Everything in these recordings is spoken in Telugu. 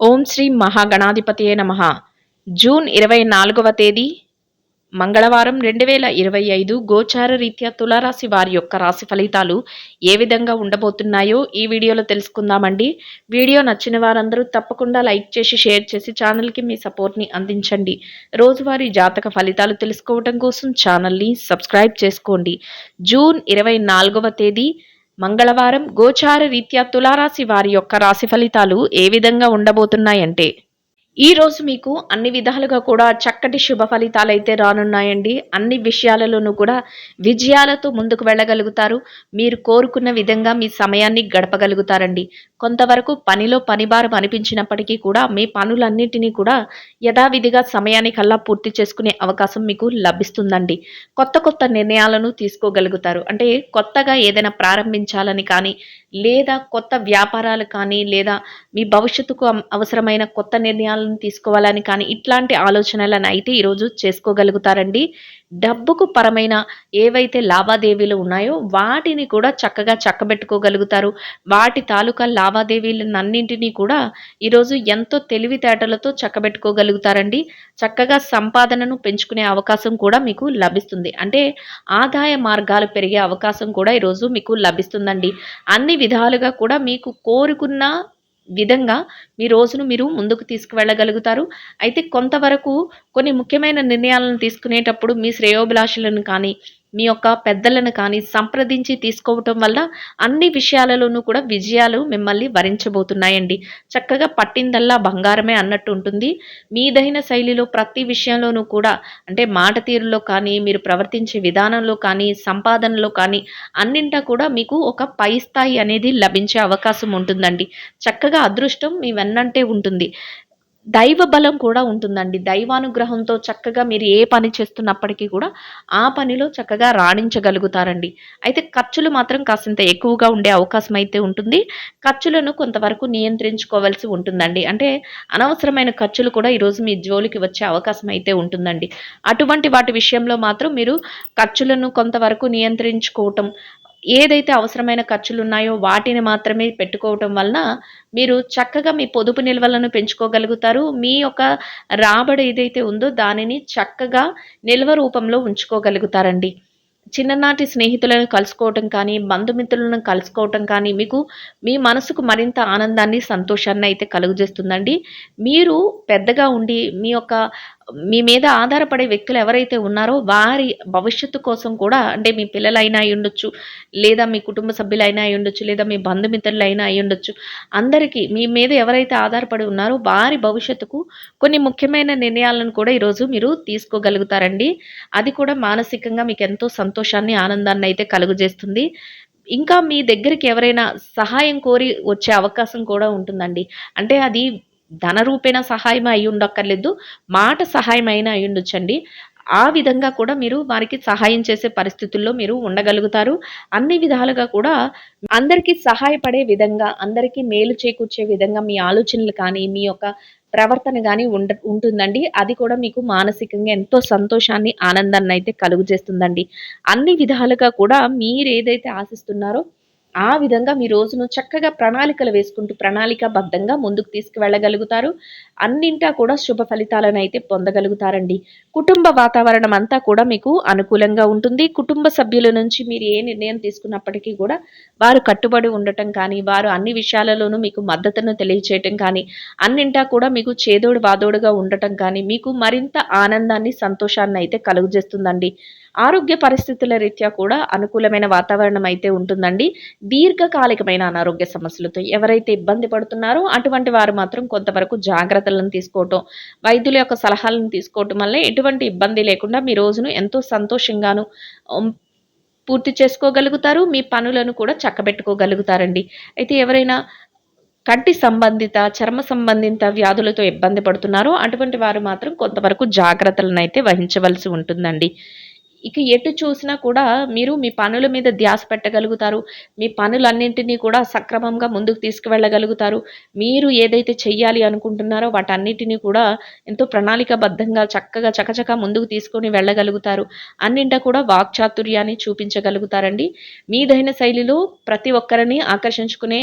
ఓం శ్రీ మహాగణాధిపతియే నమ. జూన్ ఇరవై నాలుగవ తేదీ మంగళవారం రెండు వేల ఇరవై ఐదు గోచార రీత్యా తులారాశి వారి యొక్క రాశి ఫలితాలు ఏ విధంగా ఉండబోతున్నాయో ఈ వీడియోలో తెలుసుకుందామండి. వీడియో నచ్చిన వారందరూ తప్పకుండా లైక్ చేసి షేర్ చేసి ఛానల్కి మీ సపోర్ట్ని అందించండి. రోజువారీ జాతక ఫలితాలు తెలుసుకోవడం కోసం ఛానల్ని సబ్స్క్రైబ్ చేసుకోండి. జూన్ ఇరవై నాలుగవ తేదీ మంగళవారం గోచార రీత్యా తులారాశి వారి యొక్క రాశి ఫలితాలు ఏ విధంగా ఉండబోతున్నాయంటే ఈ రోజు మీకు అన్ని విధాలుగా కూడా చక్కటి శుభ ఫలితాలు అయితే రానున్నాయండి. అన్ని విషయాలలోనూ కూడా విజయాలతో ముందుకు వెళ్ళగలుగుతారు. మీరు కోరుకున్న విధంగా మీ సమయాన్ని గడపగలుగుతారండి. కొంతవరకు పనిలో పనిభారం అనిపించినప్పటికీ కూడా మీ పనులన్నింటినీ కూడా యథావిధిగా సమయానికల్లా పూర్తి చేసుకునే అవకాశం మీకు లభిస్తుందండి. కొత్త కొత్త నిర్ణయాలను తీసుకోగలుగుతారు. అంటే కొత్తగా ఏదైనా ప్రారంభించాలని కానీ లేదా కొత్త వ్యాపారాలు కానీ లేదా మీ భవిష్యత్తుకు అవసరమైన కొత్త నిర్ణయాలను తీసుకోవాలని కానీ ఇట్లాంటి ఆలోచనలను అయితే ఈరోజు చేసుకోగలుగుతారండి. డబ్బుకు పరమైన ఏవైతే లావాదేవీలు ఉన్నాయో వాటిని కూడా చక్కగా చక్కబెట్టుకోగలుగుతారు. వాటి తాలూకా లావాదేవీలన్నింటినీ కూడా ఈరోజు ఎంతో తెలివితేటలతో చక్కబెట్టుకోగలుగుతారండి. చక్కగా సంపాదనను పెంచుకునే అవకాశం కూడా మీకు లభిస్తుంది. అంటే ఆదాయ మార్గాలు పెరిగే అవకాశం కూడా ఈరోజు మీకు లభిస్తుందండి. అన్ని విధాలుగా కూడా మీకు కోరుకున్న విధంగా మీ రోజును మీరు ముందుకు తీసుకువెళ్ళగలుగుతారు. అయితే కొంతవరకు కొన్ని ముఖ్యమైన నిర్ణయాలను తీసుకునేటప్పుడు మీ శ్రేయోభిలాషులను కానీ మీ యొక్క పెద్దలను కానీ సంప్రదించి తీసుకోవటం వల్ల అన్ని విషయాలలోనూ కూడా విజయాలు మిమ్మల్ని వరించబోతున్నాయండి. చక్కగా పట్టిందల్లా బంగారమే అన్నట్టు ఉంటుంది. మీదైన శైలిలో ప్రతి విషయంలోనూ కూడా అంటే మాట తీరులో కానీ మీరు ప్రవర్తించే విధానంలో కానీ సంపాదనలో కానీ అన్నింటా కూడా మీకు ఒక పై స్థాయి అనేది లభించే అవకాశం ఉంటుందండి. చక్కగా అదృష్టం మీ వెన్నంటే ఉంటుంది. దైవ బలం కూడా ఉంటుందండి. దైవానుగ్రహంతో చక్కగా మీరు ఏ పని చేస్తున్నప్పటికీ కూడా ఆ పనిలో చక్కగా రాణించగలుగుతారండి. అయితే ఖర్చులు మాత్రం కాసింత ఎక్కువగా ఉండే అవకాశం అయితే ఉంటుంది. ఖర్చులను కొంతవరకు నియంత్రించుకోవాల్సి ఉంటుందండి. అంటే అనవసరమైన ఖర్చులు కూడా ఈరోజు మీ జోలికి వచ్చే అవకాశం అయితే ఉంటుందండి. అటువంటి వాటి విషయంలో మాత్రం మీరు ఖర్చులను కొంతవరకు నియంత్రించుకోవటం ఏదైతే అవసరమైన ఖర్చులు ఉన్నాయో వాటిని మాత్రమే పెట్టుకోవటం వలన మీరు చక్కగా మీ పొదుపు నిల్వలను పెంచుకోగలుగుతారు. మీ యొక్క రాబడి ఏదైతే ఉందో దానిని చక్కగా నిల్వ రూపంలో ఉంచుకోగలుగుతారండి. చిన్ననాటి స్నేహితులను కలుసుకోవటం కానీ బంధుమిత్రులను కలుసుకోవటం కానీ మీకు మీ మనసుకు మరింత ఆనందాన్ని సంతోషాన్ని అయితే కలుగజేస్తుందండి. మీరు పెద్దగా ఉండి మీ యొక్క మీ మీద ఆధారపడే వ్యక్తులు ఎవరైతే ఉన్నారో వారి భవిష్యత్తు కోసం కూడా అంటే మీ పిల్లలైనా అయి ఉండొచ్చు లేదా మీ కుటుంబ సభ్యులైనా అయి ఉండొచ్చు లేదా మీ బంధుమిత్రులైనా అయి ఉండొచ్చు అందరికీ మీ మీద ఎవరైతే ఆధారపడి ఉన్నారో వారి భవిష్యత్తుకు కొన్ని ముఖ్యమైన నిర్ణయాలను కూడా ఈరోజు మీరు తీసుకోగలుగుతారండి. అది కూడా మానసికంగా మీకు ఎంతో సంతోషాన్ని ఆనందాన్ని అయితే కలుగజేస్తుంది. ఇంకా మీ దగ్గరికి ఎవరైనా సహాయం కోరి వచ్చే అవకాశం కూడా ఉంటుందండి. అంటే అది ధనరూపేణ సహాయం అయి ఉండక్కర్లేదు మాట సహాయం అయినా అయి ఉండొచ్చండి ఆ విధంగా కూడా మీరు వారికి సహాయం చేసే పరిస్థితుల్లో మీరు ఉండగలుగుతారు. అన్ని విధాలుగా కూడా అందరికీ సహాయపడే విధంగా అందరికీ మేలు చేకూర్చే విధంగా మీ ఆలోచనలు కానీ మీ యొక్క ప్రవర్తన కానీ ఉండ ఉంటుందండి. అది కూడా మీకు మానసికంగా ఎంతో సంతోషాన్ని ఆనందాన్ని అయితే కలుగు చేస్తుందండి అన్ని విధాలుగా కూడా మీరు ఏదైతే ఆశిస్తున్నారో ఆ విధంగా మీ రోజును చక్కగా ప్రణాళికలు వేసుకుంటూ ప్రణాళికాబద్ధంగా ముందుకు తీసుకువెళ్ళగలుగుతారు. అన్నింటా కూడా శుభ ఫలితాలను అయితే పొందగలుగుతారండి. కుటుంబ వాతావరణం అంతా కూడా మీకు అనుకూలంగా ఉంటుంది. కుటుంబ సభ్యుల నుంచి మీరు ఏ నిర్ణయం తీసుకున్నప్పటికీ కూడా వారు కట్టుబడి ఉండటం కానీ వారు అన్ని విషయాలలోనూ మీకు మద్దతును తెలియచేయటం కానీ అన్నింటా కూడా మీకు చేదోడు వాదోడుగా ఉండటం కానీ మీకు మరింత ఆనందాన్ని సంతోషాన్ని అయితే కలుగజేస్తుందండి. ఆరోగ్య పరిస్థితుల రీత్యా కూడా అనుకూలమైన వాతావరణం అయితే ఉంటుందండి. దీర్ఘకాలికమైన అనారోగ్య సమస్యలతో ఎవరైతే ఇబ్బంది పడుతున్నారో అటువంటి వారు మాత్రం కొంతవరకు జాగ్రత్తలను తీసుకోవటం వైద్యుల యొక్క సలహాలను తీసుకోవటం వల్ల ఎటువంటి ఇబ్బంది లేకుండా మీ రోజును ఎంతో సంతోషంగాను పూర్తి చేసుకోగలుగుతారు. మీ పనులను కూడా చక్కబెట్టుకోగలుగుతారండి. అయితే ఎవరైనా కంటి సంబంధిత చర్మ సంబంధిత వ్యాధులతో ఇబ్బంది పడుతున్నారో అటువంటి వారు మాత్రం కొంతవరకు జాగ్రత్తలను అయితే వహించవలసి ఉంటుందండి. ఇక ఎటు చూసినా కూడా మీరు మీ పనుల మీద ధ్యాస పెట్టగలుగుతారు. మీ పనులన్నింటినీ కూడా సక్రమంగా ముందుకు తీసుకువెళ్ళగలుగుతారు. మీరు ఏదైతే చెయ్యాలి అనుకుంటున్నారో వాటన్నిటినీ కూడా ఎంతో ప్రణాళికబద్ధంగా చక్కగా చకచక ముందుకు తీసుకొని వెళ్ళగలుగుతారు. అన్నింట కూడా వాక్చాతుర్యాన్ని చూపించగలుగుతారండి. మీదైన శైలిలో ప్రతి ఒక్కరిని ఆకర్షించుకునే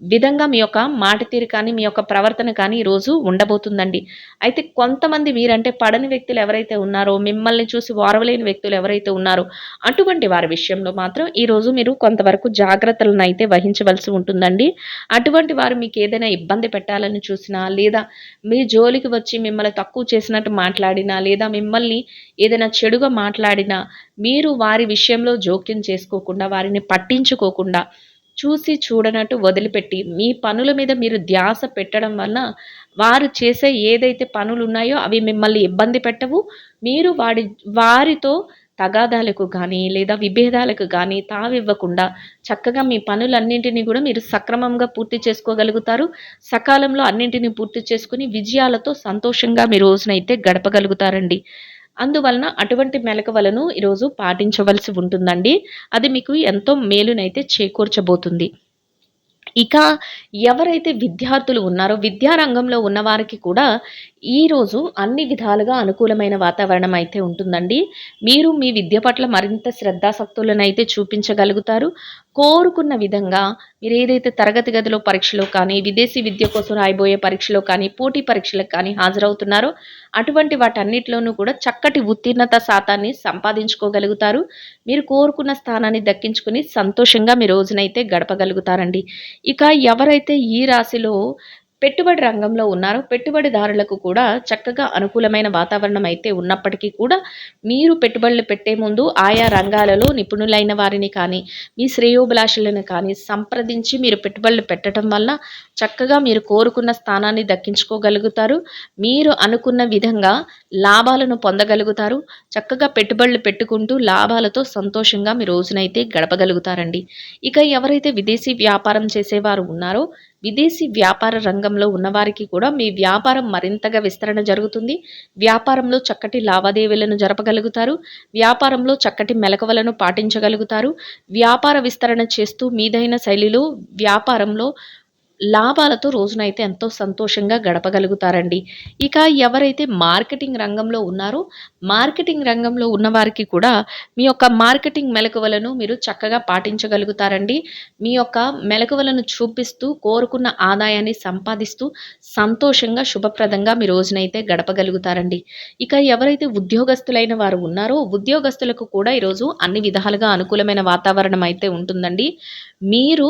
విధంగా మీ యొక్క మాట తీరు కానీ మీ యొక్క ప్రవర్తన కానీ ఈరోజు ఉండబోతుందండి. అయితే కొంతమంది మీరంటే పడని వ్యక్తులు ఎవరైతే ఉన్నారో మిమ్మల్ని చూసి వారవలేని వ్యక్తులు ఎవరైతే ఉన్నారో అటువంటి వారి విషయంలో మాత్రం ఈరోజు మీరు కొంతవరకు జాగ్రత్తలను అయితే వహించవలసి ఉంటుందండి. అటువంటి వారు మీకు ఏదైనా ఇబ్బంది పెట్టాలని చూసినా లేదా మీ జోలికి వచ్చి మిమ్మల్ని తక్కువ చేసినట్టు మాట్లాడినా లేదా మిమ్మల్ని ఏదైనా చెడుగా మాట్లాడినా మీరు వారి విషయంలో జోక్యం చేసుకోకుండా వారిని పట్టించుకోకుండా చూసి చూడనట్టు వదిలిపెట్టి మీ పనుల మీద మీరు ధ్యాస పెట్టడం వలన వారు చేసే ఏదైతే పనులు ఉన్నాయో అవి మిమ్మల్ని ఇబ్బంది పెట్టవు. మీరు వాడి వారితో తగాదాలకు కానీ లేదా విభేదాలకు కానీ తావివ్వకుండా చక్కగా మీ పనులన్నింటినీ కూడా మీరు సక్రమంగా పూర్తి చేసుకోగలుగుతారు. సకాలంలో అన్నింటినీ పూర్తి చేసుకుని విజయాలతో సంతోషంగా మీ రోజునైతే గడపగలుగుతారండి. అందువలన అటువంటి మెలకువలను ఈరోజు పాటించవలసి ఉంటుందండి. అది మీకు ఎంతో మేలునైతే చేకూర్చబోతుంది. ఇక ఎవరైతే విద్యార్థులు ఉన్నారో విద్యారంగంలో ఉన్నవారికి కూడా ఈరోజు అన్ని విధాలుగా అనుకూలమైన వాతావరణం అయితే ఉంటుందండి. మీరు మీ విద్య పట్ల మరింత శ్రద్ధాసక్తులనైతే అయితే చూపించగలుగుతారు. కోరుకున్న విధంగా మీరు ఏదైతే తరగతి గదిలో పరీక్షలో కానీ విదేశీ విద్య కోసం రాయబోయే పరీక్షలో కానీ పోటీ పరీక్షలకు కానీ హాజరవుతున్నారో అటువంటి వాటన్నిటిలోనూ కూడా చక్కటి ఉత్తీర్ణత శాతాన్ని సంపాదించుకోగలుగుతారు. మీరు కోరుకున్న స్థానాన్ని దక్కించుకుని సంతోషంగా మీ రోజునైతే గడపగలుగుతారండి. ఇక ఎవరైతే ఈ రాశిలో పెట్టుబడి రంగంలో ఉన్నారు. పెట్టుబడిదారులకు కూడా చక్కగా అనుకూలమైన వాతావరణం అయితే ఉన్నప్పటికీ కూడా మీరు పెట్టుబడులు పెట్టే ముందు ఆయా రంగాలలో నిపుణులైన వారిని కానీ మీ శ్రేయోభిలాషులను కానీ సంప్రదించి మీరు పెట్టుబడులు పెట్టడం వల్ల చక్కగా మీరు కోరుకున్న స్థానాన్ని దక్కించుకోగలుగుతారు. మీరు అనుకున్న విధంగా లాభాలను పొందగలుగుతారు. చక్కగా పెట్టుబడులు పెట్టుకుంటూ లాభాలతో సంతోషంగా మీ రోజునైతే గడపగలుగుతారండి. ఇక ఎవరైతే విదేశీ వ్యాపారం చేసేవారు ఉన్నారో విదేశీ వ్యాపార రంగంలో ఉన్నవారికి కూడా మీ వ్యాపారం మరింతగా విస్తరణ జరుగుతుంది. వ్యాపారంలో చక్కటి లావాదేవీలను జరపగలుగుతారు. వ్యాపారంలో చక్కటి మెలకువలను పాటించగలుగుతారు. వ్యాపార విస్తరణ చేస్తూ మీదైన శైలిలో వ్యాపారంలో లాభాలతో రోజునైతే ఎంతో సంతోషంగా గడపగలుగుతారండి. ఇక ఎవరైతే మార్కెటింగ్ రంగంలో ఉన్నారో మార్కెటింగ్ రంగంలో ఉన్నవారికి కూడా మీ యొక్క మార్కెటింగ్ మెలకువలను మీరు చక్కగా పాటించగలుగుతారండి. మీ యొక్క మెలకువలను చూపిస్తూ కోరుకున్న ఆదాయాన్ని సంపాదిస్తూ సంతోషంగా శుభప్రదంగా మీ రోజునైతే గడపగలుగుతారండి. ఇక ఎవరైతే ఉద్యోగస్తులైన వారు ఉన్నారో ఉద్యోగస్తులకు కూడా ఈరోజు అన్ని విధాలుగా అనుకూలమైన వాతావరణం అయితే ఉంటుందండి. మీరు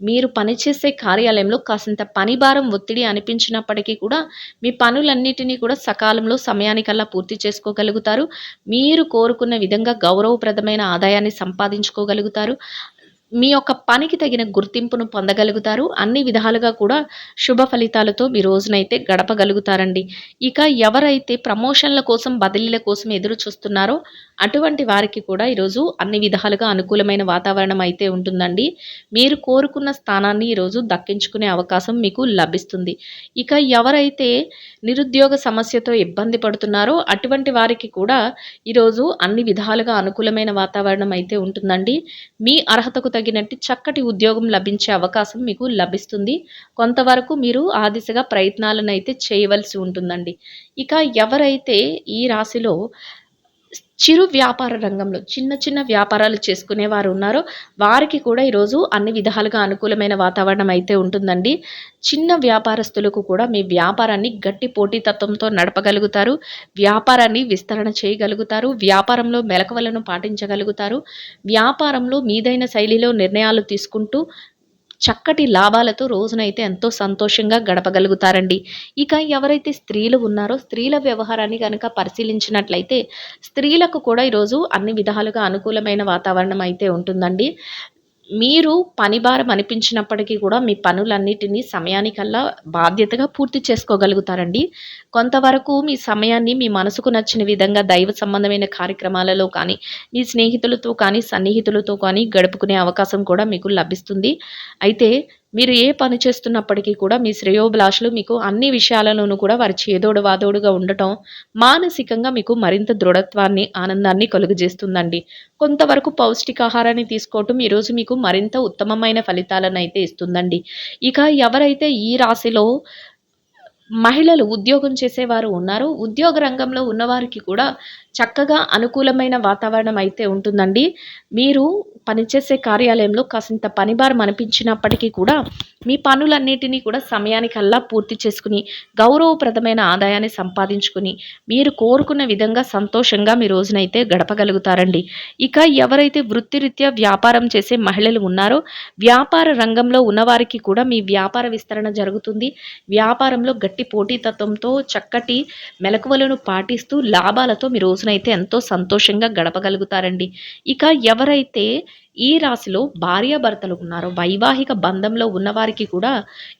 మీరు పనిచేసే కార్యాలయంలో కాసింత పని భారం ఒత్తిడి అనిపించినప్పటికీ కూడా మీ పనులన్నిటినీ కూడా సకాలంలో సమయానికల్లా పూర్తి చేసుకోగలుగుతారు. మీరు కోరుకున్న విధంగా గౌరవప్రదమైన ఆదాయాన్ని సంపాదించుకోగలుగుతారు. మీ యొక్క పనికి తగిన గుర్తింపును పొందగలుగుతారు. అన్ని విధాలుగా కూడా శుభ ఫలితాలతో మీ రోజునైతే గడపగలుగుతారండి. ఇక ఎవరైతే ప్రమోషన్ల కోసం బదిలీల కోసం ఎదురు చూస్తున్నారో అటువంటి వారికి కూడా ఈరోజు అన్ని విధాలుగా అనుకూలమైన వాతావరణం అయితే ఉంటుందండి. మీరు కోరుకున్న స్థానాన్ని ఈరోజు దక్కించుకునే అవకాశం మీకు లభిస్తుంది. ఇక ఎవరైతే నిరుద్యోగ సమస్యతో ఇబ్బంది పడుతున్నారో అటువంటి వారికి కూడా ఈరోజు అన్ని విధాలుగా అనుకూలమైన వాతావరణం అయితే ఉంటుందండి. మీ అర్హతకు తగినట్టు చక్కటి ఉద్యోగం లభించే అవకాశం మీకు లభిస్తుంది. కొంతవరకు మీరు ఆ దిశగా ప్రయత్నాలను అయితే చేయవలసి ఉంటుందండి. ఇక ఎవరైతే ఈ రాశిలో చిరు వ్యాపార రంగంలో చిన్న చిన్న వ్యాపారాలు చేసుకునే వారు ఉన్నారో. వారికి కూడా ఈరోజు అన్ని విధాలుగా అనుకూలమైన వాతావరణం అయితే ఉంటుందండి. చిన్న వ్యాపారస్తులకు కూడా మీ వ్యాపారాన్ని గట్టి పోటీతత్వంతో నడపగలుగుతారు. వ్యాపారాన్ని విస్తరణ చేయగలుగుతారు. వ్యాపారంలో మెలకువలను పాటించగలుగుతారు. వ్యాపారంలో మీదైన శైలిలో నిర్ణయాలు తీసుకుంటూ చక్కటి లాభాలతో రోజునైతే ఎంతో సంతోషంగా గడపగలుగుతారండి. ఇక ఎవరైతే స్త్రీలు ఉన్నారో స్త్రీల వ్యవహారాన్ని కనుక పరిశీలించినట్లయితే స్త్రీలకు కూడా ఈరోజు అన్ని విధాలుగా అనుకూలమైన వాతావరణం అయితే ఉంటుందండి. మీరు పని భారం అనిపించినప్పటికీ కూడా మీ పనులన్నిటినీ సమయానికల్లా బాధ్యతగా పూర్తి చేసుకోగలుగుతారండి. కొంతవరకు మీ సమయాన్ని మీ మనసుకు నచ్చిన విధంగా దైవ సంబంధమైన కార్యక్రమాలలో కానీ మీ స్నేహితులతో కానీ సన్నిహితులతో కానీ గడుపుకునే అవకాశం కూడా మీకు లభిస్తుంది. అయితే మీరు ఏ పని చేస్తున్నప్పటికీ కూడా మీ శ్రేయోభిలాషులు మీకు అన్ని విషయాలలోనూ కూడా వారి చేదోడు వాదోడుగా ఉండటం మానసికంగా మీకు మరింత దృఢత్వాన్ని ఆనందాన్ని కలుగజేస్తుందండి. కొంతవరకు పౌష్టికాహారాన్ని తీసుకోవటం ఈరోజు మీకు మరింత ఉత్తమమైన ఫలితాలను అయితే ఇస్తుందండి. ఇక ఎవరైతే ఈ రాశిలో మహిళలు ఉద్యోగం చేసేవారు ఉన్నారో ఉద్యోగ రంగంలో ఉన్నవారికి కూడా చక్కగా అనుకూలమైన వాతావరణం అయితే ఉంటుందండి. మీరు పనిచేసే కార్యాలయంలో కాసింత పనిభారం అనిపించినప్పటికీ కూడా మీ పనులన్నిటినీ కూడా సమయానికల్లా పూర్తి చేసుకుని గౌరవప్రదమైన ఆదాయాన్ని సంపాదించుకుని మీరు కోరుకున్న విధంగా సంతోషంగా మీ రోజునైతే గడపగలుగుతారండి. ఇక ఎవరైతే వృత్తిరీత్యా వ్యాపారం చేసే మహిళలు ఉన్నారో వ్యాపార రంగంలో ఉన్నవారికి కూడా మీ వ్యాపార విస్తరణ జరుగుతుంది. వ్యాపారంలో గట్టి పోటీతత్వంతో చక్కటి మెలకువలను పాటిస్తూ లాభాలతో మీ రోజు రోజునైతే ఎంతో సంతోషంగా గడపగలుగుతారండి. ఇక ఎవరైతే ఈ రాశిలో భార్యాభర్తలు ఉన్నారో వైవాహిక బంధంలో ఉన్నవారికి కూడా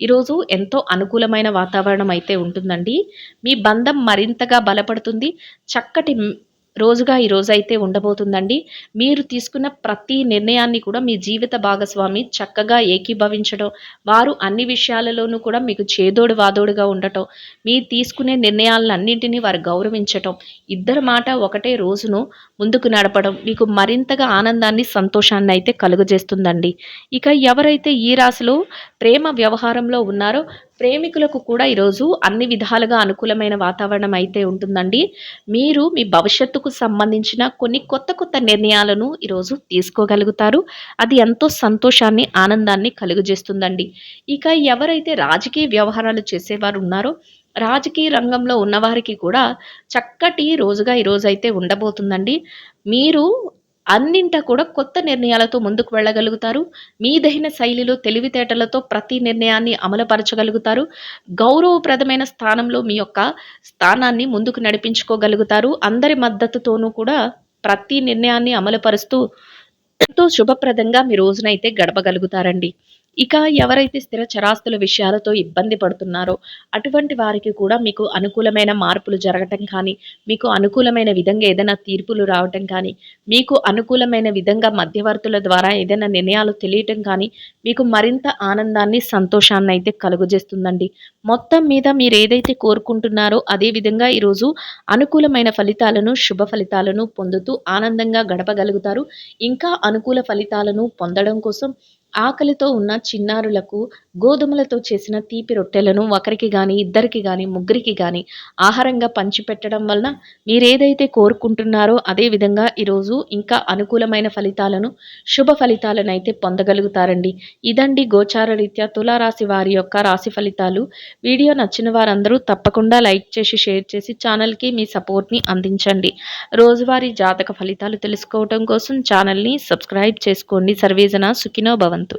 ఈరోజు ఎంతో అనుకూలమైన వాతావరణం అయితే ఉంటుందండి. మీ బంధం మరింతగా బలపడుతుంది. చక్కటి రోజుగా ఈ రోజు అయితే ఉండబోతుందండి. మీరు తీసుకున్న ప్రతి నిర్ణయాన్ని కూడా మీ జీవిత భాగస్వామి చక్కగా ఏకీభవించడం వారు అన్ని విషయాలలోనూ కూడా మీకు చేదోడు వాదోడుగా ఉండటం మీరు తీసుకునే నిర్ణయాలన్నింటినీ వారు గౌరవించటం ఇద్దరు మాట ఒకటే రోజును ముందుకు నడపడం మీకు మరింతగా ఆనందాన్ని సంతోషాన్ని అయితే కలుగజేస్తుందండి. ఇక ఎవరైతే ఈ రాశిలో ప్రేమ వ్యవహారంలో ఉన్నారో ప్రేమికులకు కూడా ఈరోజు అన్ని విధాలుగా అనుకూలమైన వాతావరణం అయితే ఉంటుందండి. మీరు మీ భవిష్యత్తుకు సంబంధించిన కొన్ని కొత్త కొత్త నిర్ణయాలను ఈరోజు తీసుకోగలుగుతారు. అది ఎంతో సంతోషాన్ని ఆనందాన్ని కలుగజేస్తుందండి. ఇక ఎవరైతే రాజకీయ వ్యవహారాలు చేసేవారు ఉన్నారో రాజకీయ రంగంలో ఉన్నవారికి కూడా చక్కటి రోజుగా ఈరోజు అయితే ఉండబోతుందండి. మీరు అన్నింట కూడా కొత్త నిర్ణయాలతో ముందుకు వెళ్ళగలుగుతారు. మీదైన శైలిలో తెలివితేటలతో ప్రతి నిర్ణయాన్ని అమలుపరచగలుగుతారు. గౌరవప్రదమైన స్థానంలో మీ యొక్క స్థానాన్ని ముందుకు నడిపించుకోగలుగుతారు. అందరి మద్దతుతోనూ కూడా ప్రతి నిర్ణయాన్ని అమలుపరుస్తూ ఎంతో శుభప్రదంగా మీ రోజునైతే గడపగలుగుతారండి. ఇక ఎవరైతే స్థిర చరాస్తుల విషయాలతో ఇబ్బంది పడుతున్నారో అటువంటి వారికి కూడా మీకు అనుకూలమైన మార్పులు జరగటం కానీ మీకు అనుకూలమైన విధంగా ఏదైనా తీర్పులు రావటం కానీ మీకు అనుకూలమైన విధంగా మధ్యవర్తుల ద్వారా ఏదైనా నిర్ణయాలు తెలియటం కానీ మీకు మరింత ఆనందాన్ని సంతోషాన్ని అయితే కలుగజేస్తుందండి. మొత్తం మీద మీరు ఏదైతే కోరుకుంటున్నారో అదే విధంగా ఈరోజు అనుకూలమైన ఫలితాలను శుభ ఫలితాలను పొందుతూ ఆనందంగా గడపగలుగుతారు. ఇంకా అనుకూల ఫలితాలను పొందడం కోసం ఆకలితో ఉన్న చిన్నారులకు గోధుమలతో చేసిన తీపి రొట్టెలను ఒకరికి కానీ ఇద్దరికి కానీ ముగ్గురికి కానీ ఆహారంగా పంచిపెట్టడం వలన మీరేదైతే కోరుకుంటున్నారో అదే విధంగా ఈరోజు ఇంకా అనుకూలమైన ఫలితాలను శుభ ఫలితాలను అయితే పొందగలుగుతారండి. ఇదండి గోచార రీత్యా తులారాశి వారి యొక్క రాశి ఫలితాలు. వీడియో నచ్చిన వారందరూ తప్పకుండా లైక్ చేసి షేర్ చేసి ఛానల్కి మీ సపోర్ట్ని అందించండి. రోజువారీ జాతక ఫలితాలు తెలుసుకోవడం కోసం ఛానల్ని సబ్స్క్రైబ్ చేసుకోండి. సర్వేజన సుఖినో భవంతు. ಬಂತು